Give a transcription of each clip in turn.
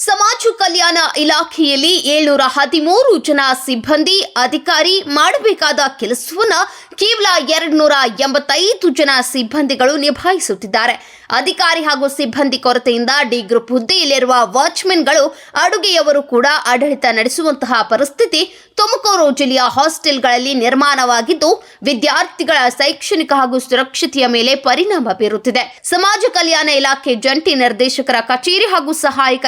ಸಮಾಜ ಕಲ್ಯಾಣ ಇಲಾಖೆಯಲ್ಲಿ ಏಳ್ನೂರ ಹದಿಮೂರು ಜನ ಸಿಬ್ಬಂದಿ ಅಧಿಕಾರಿ ಮಾಡಬೇಕಾದ ಕೆಲಸವನ್ನು ಕೇವಲ ಎರಡು ನೂರ ಎಂಬತ್ತೈದು ಜನ ಸಿಬ್ಬಂದಿಗಳು ನಿಭಾಯಿಸುತ್ತಿದ್ದಾರೆ. ಅಧಿಕಾರಿ ಹಾಗೂ ಸಿಬ್ಬಂದಿ ಕೊರತೆಯಿಂದ ಡಿ ಗ್ರೂಪ್ ಹುದ್ದೆಯಲ್ಲಿರುವ ವಾಚ್ಮೆನ್ಗಳು ಅಡುಗೆಯವರು ಕೂಡ ಆಡಳಿತ ನಡೆಸುವಂತಹ ಪರಿಸ್ಥಿತಿ ತುಮಕೂರು ಜಿಲ್ಲೆಯ ಹಾಸ್ಟೆಲ್ಗಳಲ್ಲಿ ನಿರ್ಮಾಣವಾಗಿದ್ದು, ವಿದ್ಯಾರ್ಥಿಗಳ ಶೈಕ್ಷಣಿಕ ಹಾಗೂ ಸುರಕ್ಷತೆಯ ಮೇಲೆ ಪರಿಣಾಮ ಬೀರುತ್ತಿದೆ. ಸಮಾಜ ಕಲ್ಯಾಣ ಇಲಾಖೆ ಜಂಟಿ ನಿರ್ದೇಶಕರ ಕಚೇರಿ ಹಾಗೂ ಸಹಾಯಕ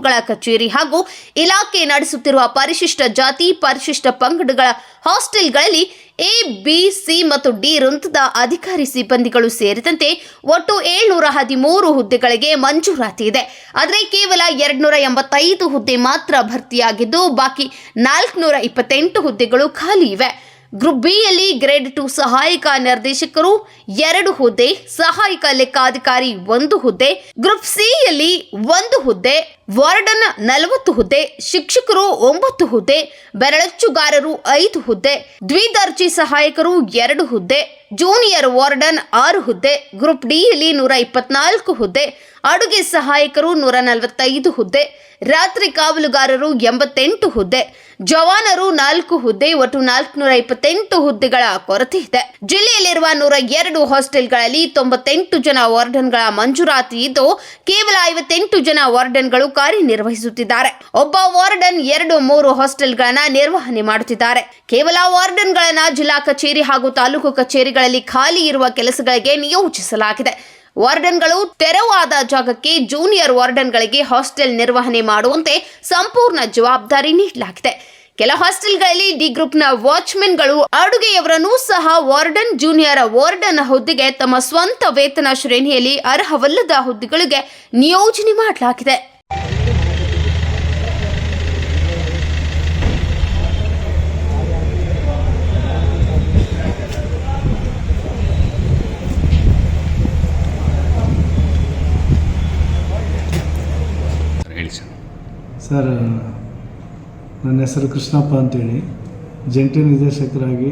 ನಿರ್ದೇಶಕರುಗಳ ಕಚೇರಿ ಹಾಗೂ ಇಲಾಖೆ ನಡೆಸುತ್ತಿರುವ ಪರಿಶಿಷ್ಟ ಜಾತಿ, ಪರಿಶಿಷ್ಟ ಪಂಗಡಗಳ ಹಾಸ್ಟೆಲ್ಗಳಲ್ಲಿ ಎ, ಬಿ, ಸಿ ಮತ್ತು ಡಿ ವೃಂದದ ಅಧಿಕಾರಿ ಸಿಬ್ಬಂದಿಗಳು ಸೇರಿದಂತೆ ಒಟ್ಟು ಏಳ್ನೂರ ಹದಿಮೂರು ಹುದ್ದೆಗಳಿಗೆ ಮಂಜೂರಾತಿ ಇದೆ. ಆದರೆ ಕೇವಲ ಎರಡ್ನೂರ ಎಂಬತ್ತೈದು ಹುದ್ದೆ ಮಾತ್ರ ಭರ್ತಿಯಾಗಿದ್ದು, ಬಾಕಿ ನಾಲ್ಕುನೂರ ಇಪ್ಪತ್ತೆಂಟು ಹುದ್ದೆಗಳು ಖಾಲಿ ಇವೆ. ಗ್ರೂಪ್ ಬಿಯಲ್ಲಿ ಗ್ರೇಡ್ ಟು ಸಹಾಯಕ ನಿರ್ದೇಶಕರು ಎರಡು ಹುದ್ದೆ, ಸಹಾಯಕ ಲೆಕ್ಕಾಧಿಕಾರಿ ಒಂದು ಹುದ್ದೆ, ಗ್ರೂಪ್ ಸಿಯಲ್ಲಿ ಒಂದು ಹುದ್ದೆ ವಾರ್ಡನ್ ನಲವತ್ತು ಹುದ್ದೆ, ಶಿಕ್ಷಕರು ಒಂಬತ್ತು ಹುದ್ದೆ, ಬೆರಳಚ್ಚುಗಾರರು ಐದು ಹುದ್ದೆ, ದ್ವಿದರ್ಜಿ ಸಹಾಯಕರು ಎರಡು ಹುದ್ದೆ, ಜೂನಿಯರ್ ವಾರ್ಡನ್ ಆರು ಹುದ್ದೆ, ಗ್ರೂಪ್ ಡಿಯಲ್ಲಿ ನೂರ ಇಪ್ಪತ್ನಾಲ್ಕು ಹುದ್ದೆ, ಅಡುಗೆ ಸಹಾಯಕರು ನೂರ ನಲವತ್ತೈದು ಹುದ್ದೆ, ರಾತ್ರಿ ಕಾವಲುಗಾರರು ಎಂಬತ್ತೆಂಟು ಹುದ್ದೆ, ಜವಾನರು ನಾಲ್ಕು ಹುದ್ದೆ, ಒಟ್ಟು ನಾಲ್ಕುನೂರ ಇಪ್ಪತ್ತೆಂಟು ಹುದ್ದೆಗಳ ಕೊರತೆ ಇದೆ. ಜಿಲ್ಲೆಯಲ್ಲಿರುವ ನೂರ ಎರಡು ಹಾಸ್ಟೆಲ್ಗಳಲ್ಲಿ ತೊಂಬತ್ತೆಂಟು ಜನ ವಾರ್ಡನ್ಗಳ ಮಂಜೂರಾತಿ ಇದ್ದು, ಕೇವಲ ಐವತ್ತೆಂಟು ಜನ ವಾರ್ಡನ್ಗಳು ಕಾರ್ಯನಿರ್ವಹಿಸುತ್ತಿದ್ದಾರೆ. ಒಬ್ಬ ವಾರ್ಡನ್ ಎರಡು ಮೂರು ಹಾಸ್ಟೆಲ್ಗಳನ್ನ ನಿರ್ವಹಣೆ ಮಾಡುತ್ತಿದ್ದಾರೆ. ಕೇವಲ ವಾರ್ಡನ್ಗಳನ್ನ ಜಿಲ್ಲಾ ಕಚೇರಿ ಹಾಗೂ ತಾಲೂಕು ಕಚೇರಿಗಳಲ್ಲಿ ಖಾಲಿ ಇರುವ ಕೆಲಸಗಳಿಗೆ ನಿಯೋಜಿಸಲಾಗಿದೆ. ವಾರ್ಡನ್ಗಳು ತೆರವಾದ ಜಾಗಕ್ಕೆ ಜೂನಿಯರ್ ವಾರ್ಡನ್ಗಳಿಗೆ ಹಾಸ್ಟೆಲ್ ನಿರ್ವಹಣೆ ಮಾಡುವಂತೆ ಸಂಪೂರ್ಣ ಜವಾಬ್ದಾರಿ ನೀಡಲಾಗಿದೆ. ಕೆಲ ಹಾಸ್ಟೆಲ್ಗಳಲ್ಲಿ ಡಿ ಗ್ರೂಪ್ನ ವಾಚ್ಮೆನ್ಗಳು ಅಡುಗೆಯವರನ್ನೂ ಸಹ ವಾರ್ಡನ್ ಜೂನಿಯರ್ ವಾರ್ಡನ್ ಹುದ್ದೆಗೆ ತಮ್ಮ ಸ್ವಂತ ವೇತನ ಶ್ರೇಣಿಯಲ್ಲಿ ಅರ್ಹವಲ್ಲದ ಹುದ್ದೆಗಳಿಗೆ ನಿಯೋಜನೆ ಮಾಡಲಾಗಿದೆ. ಸರ್, ನನ್ನ ಹೆಸರು ಕೃಷ್ಣಪ್ಪ ಅಂತೇಳಿ. ಜಂಟಿ ನಿರ್ದೇಶಕರಾಗಿ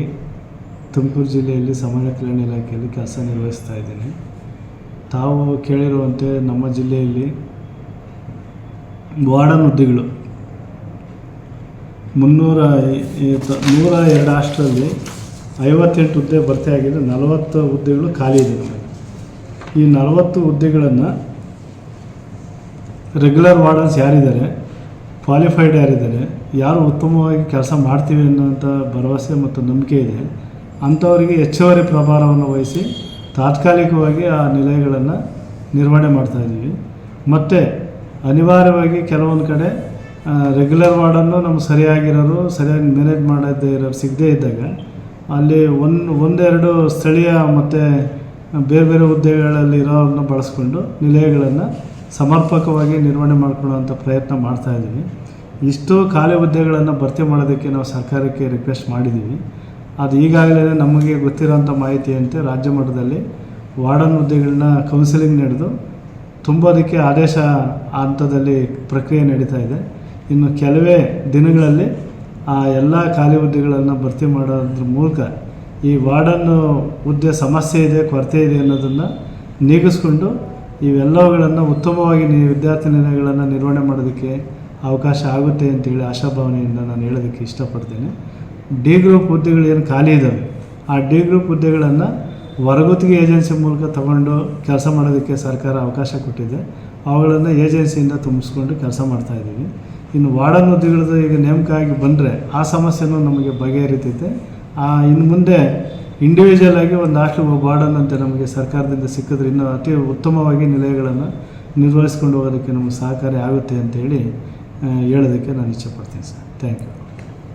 ತುಮಕೂರು ಜಿಲ್ಲೆಯಲ್ಲಿ ಸಮಾಜ ಕಲ್ಯಾಣ ಇಲಾಖೆಯಲ್ಲಿ ಕೆಲಸ ನಿರ್ವಹಿಸ್ತಾ ಇದ್ದೀನಿ. ತಾವು ಕೇಳಿರುವಂತೆ ನಮ್ಮ ಜಿಲ್ಲೆಯಲ್ಲಿ ವಾರ್ಡನ್ ಹುದ್ದೆಗಳು ಮುನ್ನೂರ ನೂರ ಎರಡು ಅಷ್ಟರಲ್ಲಿ ಐವತ್ತೆಂಟು ಹುದ್ದೆ ಭರ್ತಿಯಾಗಿದೆ ನಲವತ್ತು ಹುದ್ದೆಗಳು ಖಾಲಿ ಇದೆ. ಈ ನಲವತ್ತು ಹುದ್ದೆಗಳನ್ನು ರೆಗ್ಯುಲರ್ ವಾರ್ಡನ್ಸ್ ಯಾರಿದ್ದಾರೆ? ಕ್ವಾಲಿಫೈಡ್ ಯಾರಿದ್ದಾರೆ ಯಾರು ಉತ್ತಮವಾಗಿ ಕೆಲಸ ಮಾಡ್ತೀವಿ ಅನ್ನೋಂಥ ಭರವಸೆ ಮತ್ತು ನಂಬಿಕೆ ಇದೆ. ಅಂಥವರಿಗೆ ಹೆಚ್ಚುವರಿ ಪ್ರಭಾರವನ್ನು ವಹಿಸಿ ತಾತ್ಕಾಲಿಕವಾಗಿ ಆ ನಿಲಯಗಳನ್ನು ನಿರ್ವಹಣೆ ಮಾಡ್ತಾಯಿದ್ದೀವಿ ಮತ್ತು ಅನಿವಾರ್ಯವಾಗಿ ಕೆಲವೊಂದು ಕಡೆ ರೆಗ್ಯುಲರ್ ವಾರ್ಡನ್ನು ನಮ್ಗೆ ಸರಿಯಾಗಿರೋರು, ಸರಿಯಾಗಿ ಮ್ಯಾನೇಜ್ ಮಾಡದೇ ಇರೋರು ಸಿಗದೇ ಇದ್ದಾಗ ಅಲ್ಲಿ ಒಂದು, ಒಂದೆರಡು ಸ್ಥಳೀಯ ಮತ್ತು ಬೇರೆ ಬೇರೆ ಹುದ್ದೆಗಳಲ್ಲಿ ಇರೋರನ್ನ ಬಳಸ್ಕೊಂಡು ನಿಲಯಗಳನ್ನು ಸಮರ್ಪಕವಾಗಿ ನಿರ್ವಹಣೆ ಮಾಡ್ಕೊಳ್ಳುವಂಥ ಪ್ರಯತ್ನ ಮಾಡ್ತಾ ಇದ್ದೀವಿ. ಇಷ್ಟು ಖಾಲಿ ಹುದ್ದೆಗಳನ್ನು ಭರ್ತಿ ಮಾಡೋದಕ್ಕೆ ನಾವು ಸರ್ಕಾರಕ್ಕೆ ರಿಕ್ವೆಸ್ಟ್ ಮಾಡಿದ್ದೀವಿ. ಅದು ಈಗಾಗಲೇ ನಮಗೆ ಗೊತ್ತಿರೋಂಥ ಮಾಹಿತಿಯಂತೆ ರಾಜ್ಯ ಮಟ್ಟದಲ್ಲಿ ವಾರ್ಡನ್ ಹುದ್ದೆಗಳನ್ನ ಕೌನ್ಸಿಲಿಂಗ್ ನಡೆದು ತುಂಬೋದಕ್ಕೆ ಆದೇಶ ಹಂತದಲ್ಲಿ ಪ್ರಕ್ರಿಯೆ ನಡೀತಾ ಇದೆ. ಇನ್ನು ಕೆಲವೇ ದಿನಗಳಲ್ಲಿ ಆ ಎಲ್ಲ ಖಾಲಿ ಹುದ್ದೆಗಳನ್ನು ಭರ್ತಿ ಮಾಡೋದ್ರ ಮೂಲಕ ಈ ವಾರ್ಡನ್ ಹುದ್ದೆ ಸಮಸ್ಯೆ ಇದೆ, ಕೊರತೆ ಇದೆ ಅನ್ನೋದನ್ನು ನೀಗಿಸ್ಕೊಂಡು ಇವೆಲ್ಲವುಗಳನ್ನು ಉತ್ತಮವಾಗಿ ನೀವು ವಿದ್ಯಾರ್ಥಿ ನಿಲಯಗಳನ್ನು ನಿರ್ವಹಣೆ ಮಾಡೋದಕ್ಕೆ ಅವಕಾಶ ಆಗುತ್ತೆ ಅಂತೇಳಿ ಆಶಾಭಾವನೆಯಿಂದ ನಾನು ಹೇಳೋದಕ್ಕೆ ಇಷ್ಟಪಡ್ತೇನೆ. ಡಿ ಗ್ರೂಪ್ ಏನು ಖಾಲಿ ಇದ್ದಾವೆ ಆ ಡಿ ಗ್ರೂಪ್ ಹುದ್ದೆಗಳನ್ನು ಹೊರಗುತ್ತಿಗೆ ಏಜೆನ್ಸಿ ಮೂಲಕ ತಗೊಂಡು ಕೆಲಸ ಮಾಡೋದಕ್ಕೆ ಸರ್ಕಾರ ಅವಕಾಶ ಕೊಟ್ಟಿದೆ. ಅವುಗಳನ್ನು ಏಜೆನ್ಸಿಯಿಂದ ತುಂಬಿಸ್ಕೊಂಡು ಕೆಲಸ ಮಾಡ್ತಾಯಿದ್ದೀವಿ ಇನ್ನು ವಾರ್ಡನ್ ಹುದ್ದೆಗಳದ್ದು ಈಗ ನೇಮಕ ಆಗಿ ಬಂದರೆ ಆ ಸಮಸ್ಯೆನೂ ನಮಗೆ ಬಗೆಹರಿತೈತೆ. ಇನ್ನು ಮುಂದೆ ಇಂಡಿವಿಜುವಲ್ ಆಗಿ ಒಂದು ಹಾಸ್ಟೆಲ್ ಬಾರ್ಡನ್ ಅಂತ ನಮಗೆ ಸರ್ಕಾರದಿಂದ ಸಿಕ್ಕಿದ್ರೆ ಇನ್ನೂ ಅತಿ ಉತ್ತಮವಾಗಿ ನಿಲಯಗಳನ್ನು ನಿರ್ವಹಿಸ್ಕೊಂಡು ಹೋಗೋದಕ್ಕೆ ನಮಗೆ ಸಹಕಾರಿ ಆಗುತ್ತೆ ಅಂತೇಳಿ ಹೇಳಿ ಹೇಳೋದಕ್ಕೆ ನಾನು ಇಚ್ಛೆಪಡ್ತೀನಿ ಸರ್. Thank you